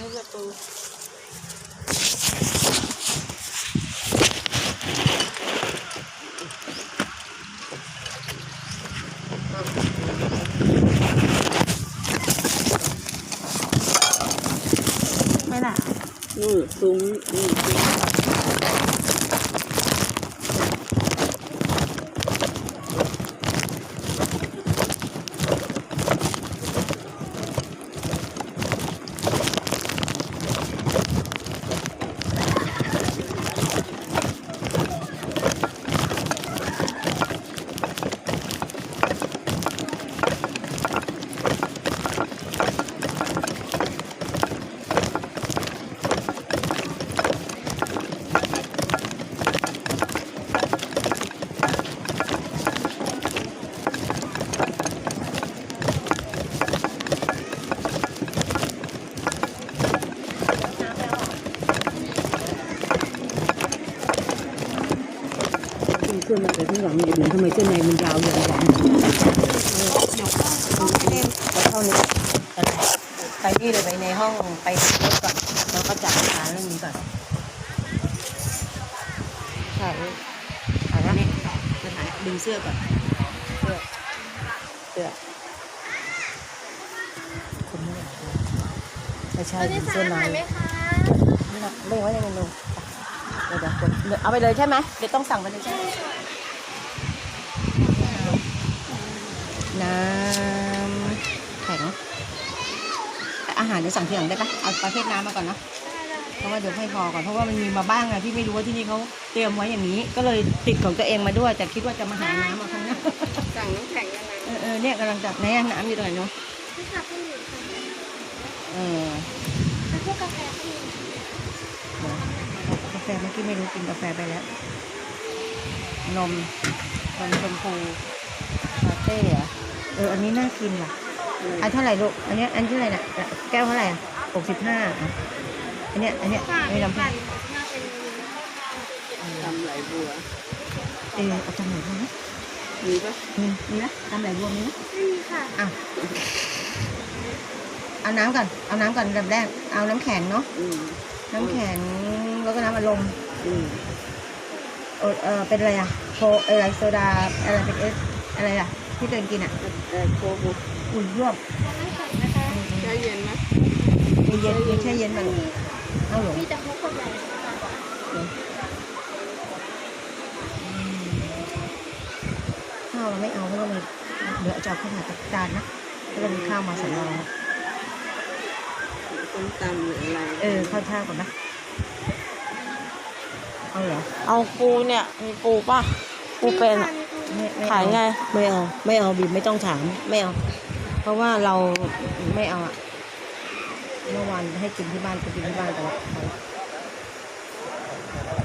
อันนี้ประตูไรื่องมาแต่ข้างหลังอย่าดูทำไมเส้นในมันยาวอย่างหวังแล้วเท่านี้ไปนี่เลยไปในห้องไปรถก่อนแล้วก็จัดการเรื่องนี้ก่อนถ่ายถ่ายแล้วจะถ่าดึงเสื้อก่อนเสื้อเสื้อคนนี้ไม่ใช่ดึงเสื้อในไม่หนักเล่งไว้ในเมนูเดี๋ยวเดี๋ยวกดเดี๋ยวเอาไปเลยใช่ไหมเดี๋ยวต้องสั่งไปเลยใช่ไหมน้ำแข็งอาหาร เดี๋ยวสั่งทีหลังได้ปะเอาประเภทน้ำมาก่อนเนอะเพราะว่าเดี๋ยวให้พอก่อนเพราะว่ามันมีมาบ้างอะที่ไม่รู้ว่าที่นี่เขาเตรียมไว้อย่างนี้ ก็เลยติดของตัวเองมาด้วยแต่คิดว่าจะมาหาน้ำมาข้างหน้าสั่งน้ำแข็งยังไงเออเออเนี่ยกำลังจับแน่น้ำอยู่ตรงไหนเนาะไม่ค่ะพี่หนูค่ะเออแล้วพวกกาแฟพี่เดี๋ยวกาแฟเมื่อกี้ไม่รู้กินกาแฟไปแล้ว นมนมชมพูลาเต้เหรอเอออันนี้น่ากินว่ะ อันเท่าไหร่ลูก อันเนี้ยอันเท่าไหร่น่ะ แก้วเท่าไหร่หกสิบห้าอันเนี้ยอันเนี้ยค่ะไม่เป็นลำพัปั่งนถ้าเป็นทำไหลบัวเออเอาจำไหนบ้างนะมีปะมีมีนะตำไหลรวมมีนะไม่มีค่ะอ้าวเอาน้ำก่อน เอาน้ำก่อนแบบแรก เอาน้ำแข็งเนาะอืมน้ำแข็งแล้วก็น้ำอัดลมอืมเออเออเป็นอะไรอะโคอะไรโซดาอะไรเป็นเอสอะไรอะ ที่เดินกินอะเออโคบุอุ่นยวบน้ำแข็งนะคะใจเย็นไหมเย็นเย็นแช่เย็นมันเอาหลงมีแต่พวกคนใหญ่ค่ะข้าวเราไม่เอาเพราะว่ามันเดี๋ยวจะเอาข้าวผัดกับจานนะก็จะมีข้าวมาสำรองต้มตำหรืออะไรเออข้าวท่าก่อนนะเอาเหรอเอาปูเนี่ยมีปูป่ะปูเป็นค่ะอะมีปู ไม่ม่ขายไง ไม่เอา ไม่เอาบีมไม่ต้องถาม ไม่เอา เพราะว่าเราไม่เอาอะเมื่อวานให้กินที่บ้านไปกินที่บ้านแต่ละพอละ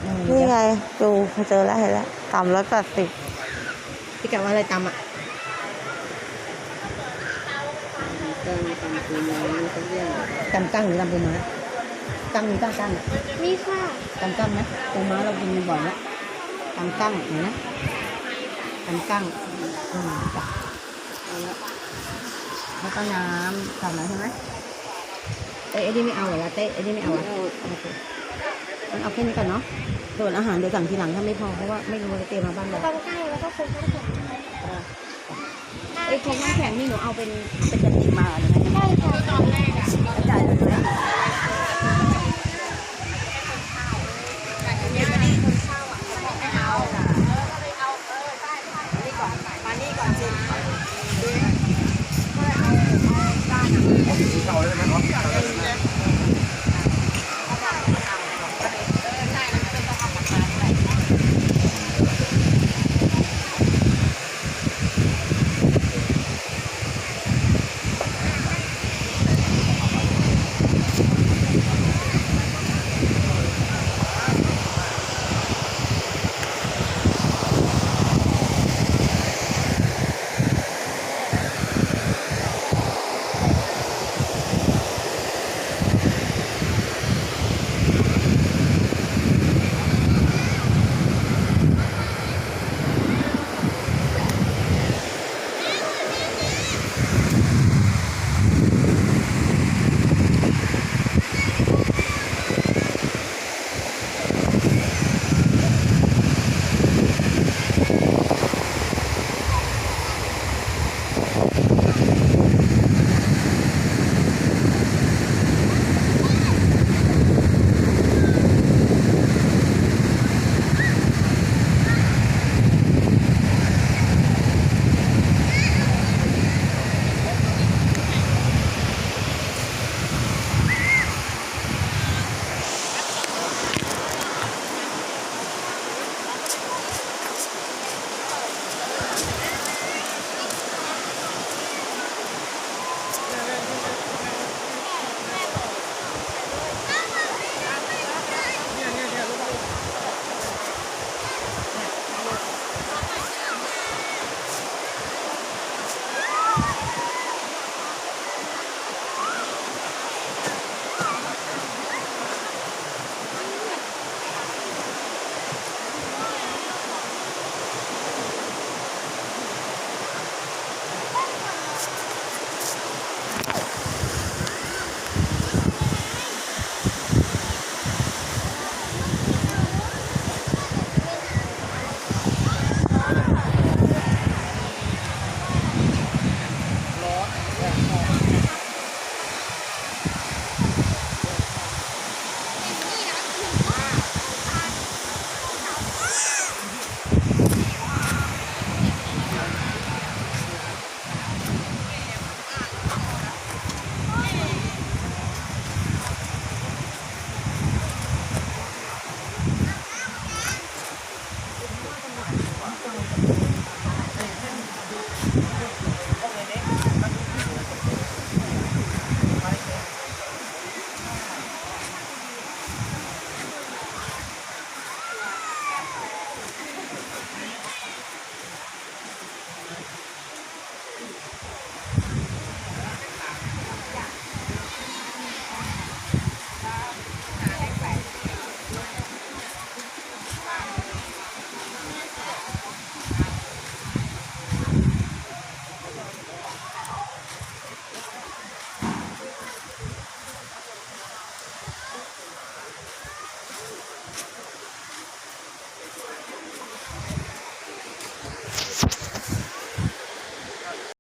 อืมนี่ไงดูเจอแล้วเห็นแล้วสามร้อยแปดสิบพี่กะว่าอะไรตำอะตั้งตำปูม้าเขาเรียกตำกั้งหรือตำปูม้ากั้งมีกั้งกั้งอะนี่ค่ะตำกั้งนะปูม้าเรากินบ่อยแล้วตำกั้งเห็นนะ ตำกั้งอืมจ้ะเอาละแล้วก็น้ำสั่งแล้วใช่ไหมเอ้ยไอ้นี่ไม่เอาเหรอลาเต้ไอ้นี่ไม่เอาเหรอโอเคงั้นเอาแค่นี้ก่อนเนาะส่วนอาหารเดี๋ยวสั่งทีหลังถ้าไม่พอเพราะว่าไม่รู้ว่าจะเตรียมมาบ้านเราบางใกล้แล้วก็คงต้องแข็งไอ้ยโครงน้ำแข็งนี่หนูเอาเป็นเป็นกระติกมาเหรือไงใช่ค่ะตอนแรกอะจ่ายเลย 站这一排。